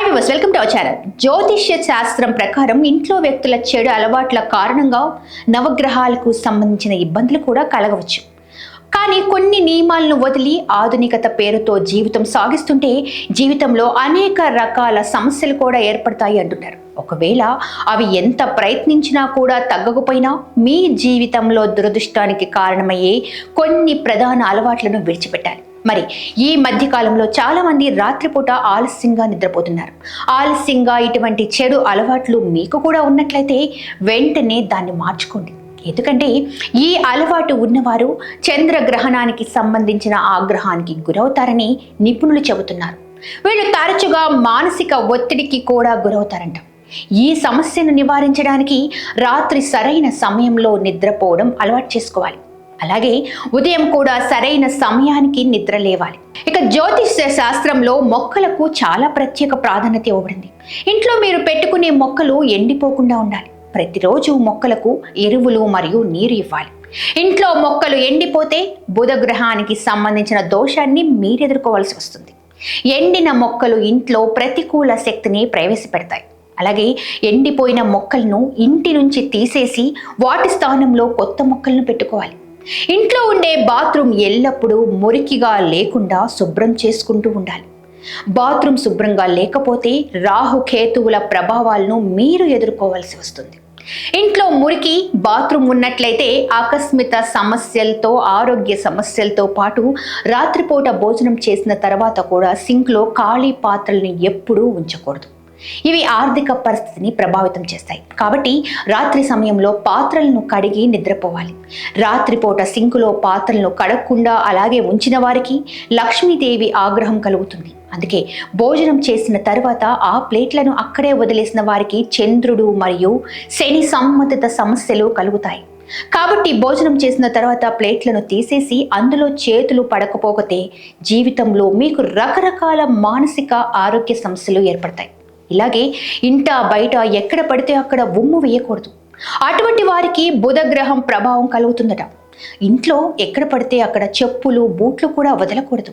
Hi viewers welcome to our channel జ్యోతిష్య శాస్త్రం ప్రకారం ఇంట్లో వ్యక్తుల చెడు అలవాట్ల కారణంగా నవగ్రహాలకు సంబంధించిన ఇబ్బందులు కూడా కలగవచ్చు. కానీ కొన్ని నియమాలను వదిలి ఆధునికత పేరుతో జీవితం సాగిస్తుంటే జీవితంలో అనేక రకాల సమస్యలు కూడా ఏర్పడతాయి అంటున్నారు. ఒకవేళ అవి ఎంత ప్రయత్నించినా కూడా తగ్గకపోయినా మీ జీవితంలో దురదృష్టానికి కారణమయ్యే కొన్ని ప్రధాన అలవాట్లను విడిచిపెట్టాలి. మరి ఈ మధ్య కాలంలో రాత్రిపూట ఆలస్యంగా నిద్రపోతున్నారు. ఆలస్యంగా ఇటువంటి చెడు అలవాట్లు మీకు కూడా ఉన్నట్లయితే వెంటనే దాన్ని మార్చుకోండి. ఎందుకంటే ఈ అలవాటు ఉన్నవారు చంద్రగ్రహణానికి సంబంధించిన ఆగ్రహానికి గురవుతారని నిపుణులు చెబుతున్నారు. వీళ్ళు తరచుగా మానసిక ఒత్తిడికి కూడా గురవుతారంట. ఈ సమస్యను నివారించడానికి రాత్రి సరైన సమయంలో నిద్రపోవడం అలవాటు చేసుకోవాలి. అలాగే ఉదయం కూడా సరైన సమయానికి నిద్ర లేవాలి ఇక జ్యోతిష శాస్త్రంలో మొక్కలకు చాలా ప్రత్యేక ప్రాధాన్యత ఇవ్వబడింది. ఇంట్లో మీరు పెట్టుకునే మొక్కలు ఎండిపోకుండా ఉండాలి. ప్రతిరోజు మొక్కలకు ఎరువులు మరియు నీరు ఇవ్వాలి. ఇంట్లో మొక్కలు ఎండిపోతే బుధ గ్రహానికి సంబంధించిన దోషాన్ని మీరు ఎదుర్కోవాల్సి వస్తుంది. ఎండిన మొక్కలు ఇంట్లో ప్రతికూల శక్తిని ప్రవేశపెడతాయి. అలాగే ఎండిపోయిన మొక్కలను ఇంటి నుంచి తీసేసి వాటి స్థానంలో కొత్త మొక్కలను పెట్టుకోవాలి. ఇంట్లో ఉండే బాత్రూమ్ ఎల్లప్పుడూ మురికిగా లేకుండా శుభ్రం చేసుకుంటూ ఉండాలి. బాత్రూమ్ శుభ్రంగా లేకపోతే రాహుకేతువుల ప్రభావాలను మీరు ఎదుర్కోవాల్సి వస్తుంది. ఇంట్లో మురికి బాత్రూమ్ ఉన్నట్లయితే ఆకస్మిక సమస్యలతో ఆరోగ్య సమస్యలతో పాటు రాత్రిపూట భోజనం చేసిన తర్వాత కూడా సింక్లో ఖాళీ పాత్రల్ని ఎప్పుడూ ఉంచకూడదు. ఇవి ఆర్థిక పరిస్థితిని ప్రభావితం చేస్తాయి. కాబట్టి రాత్రి సమయంలో పాత్రలను కడిగి నిద్రపోవాలి. రాత్రిపూట సింకులో పాత్రలను కడగకుండా అలాగే ఉంచిన వారికి లక్ష్మీదేవి ఆగ్రహం కలుగుతుంది. అందుకే భోజనం చేసిన తర్వాత ఆ ప్లేట్లను అక్కడే వదిలేసిన వారికి చంద్రుడు మరియు శని సంబంధిత సమస్యలు కలుగుతాయి. కాబట్టి భోజనం చేసిన తర్వాత ప్లేట్లను తీసేసి అందులో చేతులు పడకపోతే జీవితంలో మీకు రకరకాల మానసిక ఆరోగ్య సమస్యలు ఏర్పడతాయి. ఇలాగే ఇంట బయట ఎక్కడ పడితే అక్కడ ఉమ్ము వేయకూడదు. అటువంటి వారికి బుధగ్రహం ప్రభావం కలుగుతుందట. ఇంట్లో ఎక్కడ పడితే అక్కడ చెప్పులు బూట్లు కూడా వదలకూడదు.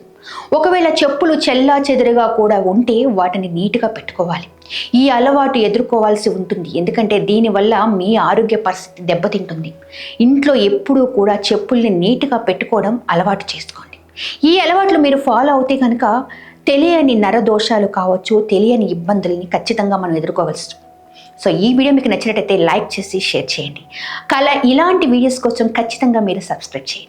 ఒకవేళ చెప్పులు చెల్లా చెదురుగా కూడా ఉంటే వాటిని నీట్గా పెట్టుకోవాలి. ఈ అలవాటు ఎదుర్కోవాల్సి ఉంటుంది. ఎందుకంటే దీనివల్ల మీ ఆరోగ్య పరిస్థితి దెబ్బతింటుంది. ఇంట్లో ఎప్పుడూ కూడా చెప్పుల్ని నీట్గా పెట్టుకోవడం అలవాటు చేసుకోండి. ఈ అలవాట్లు మీరు ఫాలో అవుతే కనుక తెలియని నరదోషాలు కావచ్చు తెలియని ఇబ్బందుల్ని ఖచ్చితంగా మనం ఎదుర్కోవాల్సి సో ఈ వీడియో మీకు నచ్చినట్టయితే లైక్ చేసి షేర్ చేయండి. కల ఇలాంటి వీడియోస్ కోసం ఖచ్చితంగా మీరు సబ్స్క్రైబ్ చేయండి.